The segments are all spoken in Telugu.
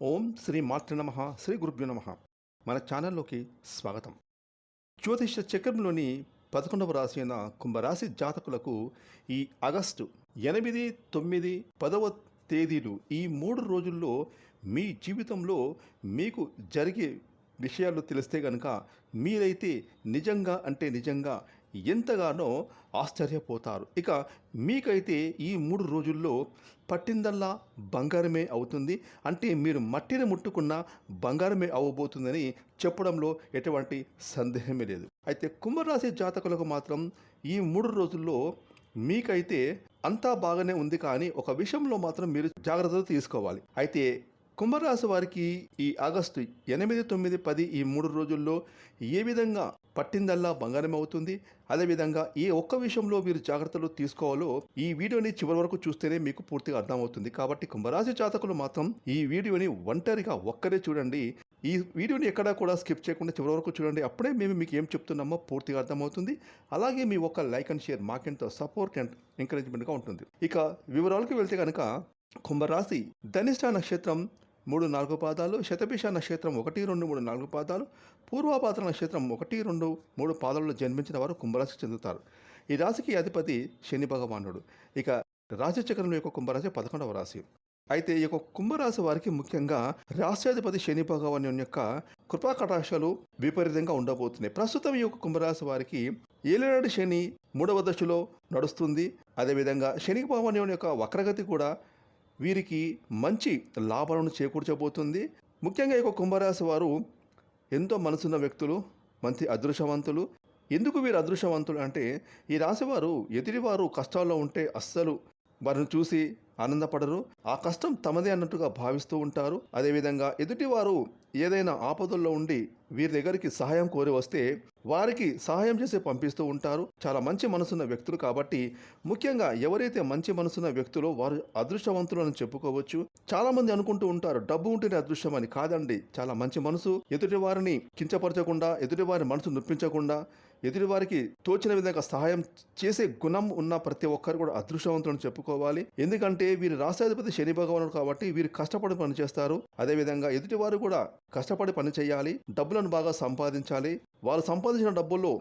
ఓం శ్రీ మాతృ నమ శ్రీ గురుభ్యో నమ. మన ఛానల్లోకి స్వాగతం. జ్యోతిష చక్రంలోని పదకొండవ రాశి అయిన కుంభరాశి జాతకులకు ఈ ఆగస్టు ఎనిమిది తొమ్మిది పదవ తేదీలు ఈ మూడు రోజుల్లో మీ జీవితంలో మీకు జరిగే విషయాలు తెలిస్తే కనుక మీరైతే నిజంగా అంటే నిజంగా ఎంతగానో ఆశ్చర్యపోతారు. ఇక మీకైతే ఈ మూడు రోజుల్లో పట్టిందల్లా బంగారమే అవుతుంది. అంటే మీరు మట్టిని ముట్టుకున్న బంగారమే అవ్వబోతుందని చెప్పడంలో ఎటువంటి సందేహమే లేదు. అయితే కుంభరాశి జాతకులకు మాత్రం ఈ మూడు రోజుల్లో మీకైతే అంతా బాగానే ఉంది కానీ ఒక విషయంలో మాత్రం మీరు జాగ్రత్తలు తీసుకోవాలి. అయితే కుంభరాశి వారికి ఈ ఆగస్టు ఎనిమిది తొమ్మిది పది ఈ మూడు రోజుల్లో ఏ విధంగా పట్టిందల్లా బంగారం అవుతుంది. అదేవిధంగా ఏ ఒక్క విషయంలో మీరు జాగ్రత్తలు తీసుకోవాలో ఈ వీడియోని చివరి వరకు చూస్తేనే మీకు పూర్తిగా అర్థమవుతుంది. కాబట్టి కుంభరాశి జాతకులు మాత్రం ఈ వీడియోని ఒంటరిగా ఒక్కరే చూడండి. ఈ వీడియోని ఎక్కడా కూడా స్కిప్ చేయకుండా చివరి వరకు చూడండి. అప్పుడే మేము మీకు ఏం చెప్తున్నామో పూర్తిగా అర్థమవుతుంది. అలాగే మీ ఒక లైక్ అండ్ షేర్ మాకెంతో సపోర్ట్ అండ్ ఎంకరేజ్మెంట్గా ఉంటుంది. ఇక వివరాలకు వెళ్తే కనుక కుంభరాశి ధనిష్ట నక్షత్రం మూడు నాలుగు పాదాలు శతభిష నక్షత్రం ఒకటి రెండు మూడు నాలుగు పాదాలు పూర్వపాత్ర నక్షత్రం ఒకటి రెండు మూడు పాదాలలో జన్మించిన వారు కుంభరాశి చెందుతారు. ఈ రాశికి అధిపతి శని భగవానుడు. ఇక రాశిచక్రం యొక్క కుంభరాశి పదకొండవ రాశి. అయితే ఈ యొక్క కుంభరాశి వారికి ముఖ్యంగా రాష్ట్రాధిపతి శని భగవాన్ యొక్క కృపా కటాక్షాలు విపరీతంగా ఉండబోతున్నాయి. ప్రస్తుతం ఈ యొక్క కుంభరాశి వారికి ఏలినాడు శని మూడవ దశలో నడుస్తుంది. అదేవిధంగా శని భగవాన్ యొక్క వక్రగతి కూడా వీరికి మంచి లాభాలను చేకూర్చబోతుంది. ముఖ్యంగా ఈ యొక్క కుంభరాశి వారు ఎంతో మనసున్న వ్యక్తులు మంచి అదృష్టవంతులు. ఎందుకు వీరు అదృష్టవంతులు అంటే ఈ రాశివారు ఎదుటివారు కష్టాల్లో ఉంటే అస్సలు వారిని చూసి ఆనందపడరు. ఆ కష్టం తమదే అన్నట్టుగా భావిస్తూ ఉంటారు. అదేవిధంగా ఎదుటివారు ఏదైనా ఆపదల్లో ఉండి వీరి దగ్గరికి సహాయం కోరి వస్తే వారికి సహాయం చేసి పంపిస్తూ ఉంటారు. చాలా మంచి మనసున్న వ్యక్తులు కాబట్టి ముఖ్యంగా ఎవరైతే మంచి మనసున్న వ్యక్తులో వారు అదృష్టవంతులు అని చెప్పుకోవచ్చు. చాలా మంది అనుకుంటూ ఉంటారు డబ్బు ఉంటేనే అదృష్టం అని. కాదండి. చాలా మంచి మనసు ఎదుటి వారిని కించపరచకుండా ఎదుటి వారి మనసు నొప్పించకుండా ఎదుటి వారికి తోచిన విధంగా సహాయం చేసే గుణం ఉన్న ప్రతి ఒక్కరు కూడా అదృష్టవంతులను చెప్పుకోవాలి. ఎందుకంటే వీరి రాష్ట్రాధిపతి శని భగవానుడు కాబట్టి వీరు కష్టపడి పనిచేస్తారు. అదేవిధంగా ఎదుటి వారు కూడా కష్టపడి పని చేయాలి. డబ్బులను బాగా సంపాదించాలి. వారు సంపాదించిన డబ్బుల్లో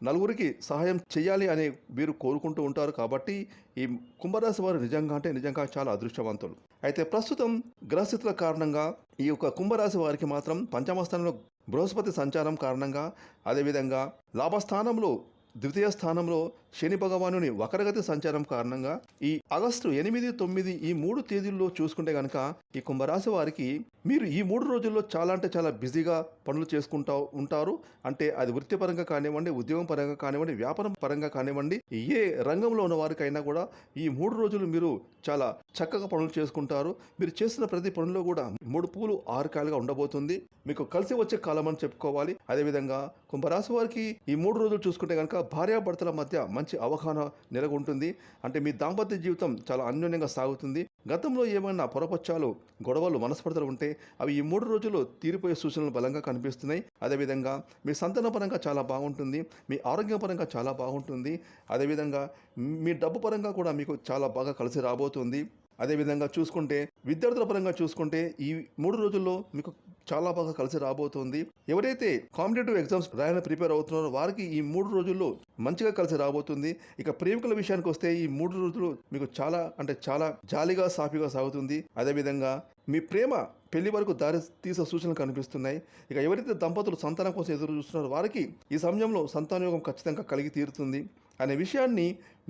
నలుగురికి సహాయం చేయాలి అని వీరు కోరుకుంటూ ఉంటారు కాబట్టి ఈ కుంభరాశి వారు నిజంగా అంటే నిజంగా చాలా అదృష్టవంతులు. అయితే ప్రస్తుతం గ్రహస్థితుల కారణంగా ఈ యొక్క కుంభరాశి వారికి మాత్రం పంచమస్థానంలో బృహస్పతి సంచారం కారణంగా అదేవిధంగా లాభస్థానంలో ద్వితీయ స్థానంలో శని భగవానుని వక్రగతి సంచారం కారణంగా ఈ ఆగస్టు ఎనిమిది తొమ్మిది ఈ మూడు తేదీల్లో చూసుకుంటే కనుక ఈ కుంభరాశి వారికి మీరు ఈ మూడు రోజుల్లో చాలా అంటే చాలా బిజీగా పనులు చేసుకుంటా ఉంటారు. అంటే అది వృత్తిపరంగా కానివ్వండి ఉద్యోగం పరంగా కానివ్వండి వ్యాపారం పరంగా కానివ్వండి ఏ రంగంలో ఉన్న వారికైనా కూడా ఈ మూడు రోజులు మీరు చాలా చక్కగా పనులు చేసుకుంటారు. మీరు చేస్తున్న ప్రతి పనిలో కూడా మూడు పూలు ఆరు కాయలుగా ఉండబోతుంది. మీకు కలిసి వచ్చే కాలం అని చెప్పుకోవాలి. అదేవిధంగా కుంభరాశి వారికి ఈ మూడు రోజులు చూసుకుంటే కనుక భార్యాభర్తల మధ్య మంచి అవగాహన నెలకొంటుంది. అంటే మీ దాంపత్య జీవితం చాలా అన్యోన్యంగా సాగుతుంది. గతంలో ఏమైనా పొరపచ్చాలు గొడవలు మనస్పర్ధలు ఉంటే అవి ఈ మూడు రోజులు తీరిపోయే సూచనలు బలంగా కనిపిస్తున్నాయి. అదేవిధంగా మీ సంతాన పరంగా చాలా బాగుంటుంది. మీ ఆరోగ్యపరంగా చాలా బాగుంటుంది. అదేవిధంగా మీ డబ్బు పరంగా కూడా మీకు చాలా బాగా కలిసి రాబోతుంది. అదేవిధంగా చూసుకుంటే విద్యార్థుల పరంగా చూసుకుంటే ఈ మూడు రోజుల్లో మీకు చాలా బాగా కలిసి రాబోతుంది. ఎవరైతే కాంపిటేటివ్ ఎగ్జామ్స్ రాయాలని ప్రిపేర్ అవుతున్నారో వారికి ఈ మూడు రోజుల్లో మంచిగా కలిసి రాబోతుంది. ఇక ప్రేమికుల విషయానికి వస్తే ఈ మూడు రోజులు మీకు చాలా అంటే చాలా జాలీగా సాఫీగా సాగుతుంది. అదేవిధంగా మీ ప్రేమ పెళ్ళి వరకు దారి తీసే సూచనలు కనిపిస్తున్నాయి. ఇక ఎవరైతే దంపతులు సంతానం కోసం ఎదురు చూస్తున్నారో వారికి ఈ సమయంలో సంతానయోగం ఖచ్చితంగా కలిగి తీరుతుంది అనే విషయాన్ని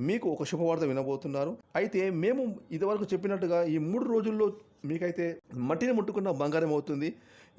మీకు ఒక శుభవార్త వినబోతున్నారు. అయితే మేము ఇదివరకు చెప్పినట్టుగా ఈ మూడు రోజుల్లో మీకైతే మట్టిని ముట్టుకున్న బంగారం అవుతుంది.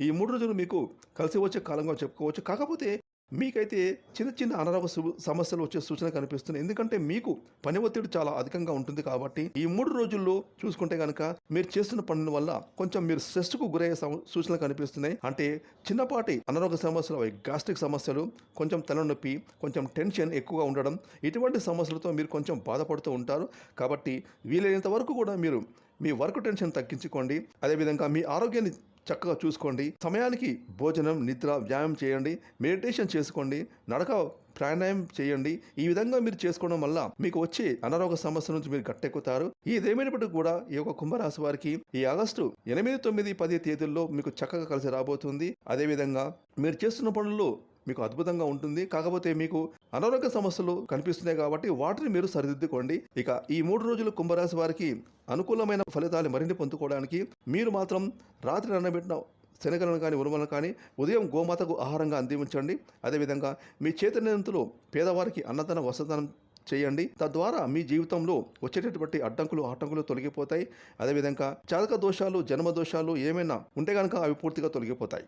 ఈ మూడు రోజులు మీకు కలిసి వచ్చే కాలంగా చెప్పుకోవచ్చు. కాకపోతే మీకైతే చిన్న చిన్న అనారోగ్య సమస్యలు వచ్చే సూచన కనిపిస్తుంది. ఎందుకంటే మీకు పని ఒత్తిడి చాలా అధికంగా ఉంటుంది కాబట్టి ఈ మూడు రోజుల్లో చూసుకుంటే కనుక మీరు చేస్తున్న పనుల వల్ల కొంచెం మీరు స్ట్రెస్కు గురయ్యే సూచనలు కనిపిస్తున్నాయి. అంటే చిన్నపాటి అనారోగ్య సమస్యలు అవి గ్యాస్ట్రిక్ సమస్యలు కొంచెం తలనొప్పి కొంచెం టెన్షన్ ఎక్కువగా ఉండడం ఇటువంటి సమస్యలతో మీరు కొంచెం బాధపడుతూ ఉంటారు. కాబట్టి వీలైనంత వరకు కూడా మీరు మీ వర్క్ టెన్షన్ తగ్గించుకోండి. అదేవిధంగా మీ ఆరోగ్యాన్ని చక్కగా చూసుకోండి. సమయానికి భోజనం నిద్ర వ్యాయామం చేయండి. మెడిటేషన్ చేసుకోండి. నడక ప్రాణాయామం చేయండి. ఈ విధంగా మీరు చేసుకోవడం వల్ల మీకు వచ్చే అనారోగ్య సమస్య నుంచి మీరు గట్టెక్కుతారు. ఏదేమైనప్పటికీ కూడా ఈ యొక్క కుంభరాశి వారికి ఈ ఆగస్టు ఎనిమిది తొమ్మిది పది తేదీల్లో మీకు చక్కగా కలిసి రాబోతుంది. అదేవిధంగా మీరు చేస్తున్న పనుల్లో మీకు అద్భుతంగా ఉంటుంది. కాకపోతే మీకు అనారోగ్య సమస్యలు కనిపిస్తున్నాయి కాబట్టి వాటిని మీరు సరిదిద్దుకోండి. ఇక ఈ మూడు రోజులు కుంభరాశి వారికి అనుకూలమైన ఫలితాలు మరిన్ని పొందుకోవడానికి మీరు మాత్రం రాత్రి అన్నబెట్టిన శనగలను కానీ ఉరుమలను కానీ ఉదయం గోమాతకు ఆహారంగా అందించండి. అదేవిధంగా మీ చేతనంతులు పేదవారికి అన్నదానం వసతనం చేయండి. తద్వారా మీ జీవితంలో వచ్చేటటువంటి అడ్డంకులు ఆటంకులు తొలగిపోతాయి. అదేవిధంగా జాతక దోషాలు జన్మ దోషాలు ఏమైనా ఉంటే కనుక అవి పూర్తిగా తొలగిపోతాయి.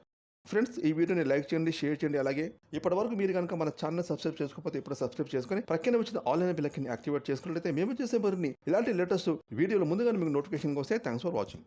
ఫ్రెండ్స్ ఈ వీడియోని లైక్ చేయండి షేర్ చేయండి. అలాగే ఇప్పటి వరకు మీరు కనుక మన ఛానల్ సబ్స్క్రైబ్ చేసుకోకపోతే ఇప్పుడు సబ్స్క్రైబ్ చేసుకొని ప్రక్కన వచ్చిన ఆన్లైన్ బిల్లకిని యాక్టివేట్ చేసుకున్నట్లయితే మేము చేసే మరిన్ని ఇలాంటి లేటెస్ట్ వీడియోలు ముందుగానే మీకు నోటిఫికేషన్ వస్తే థ్యాంక్స్ ఫర్ వాచింగ్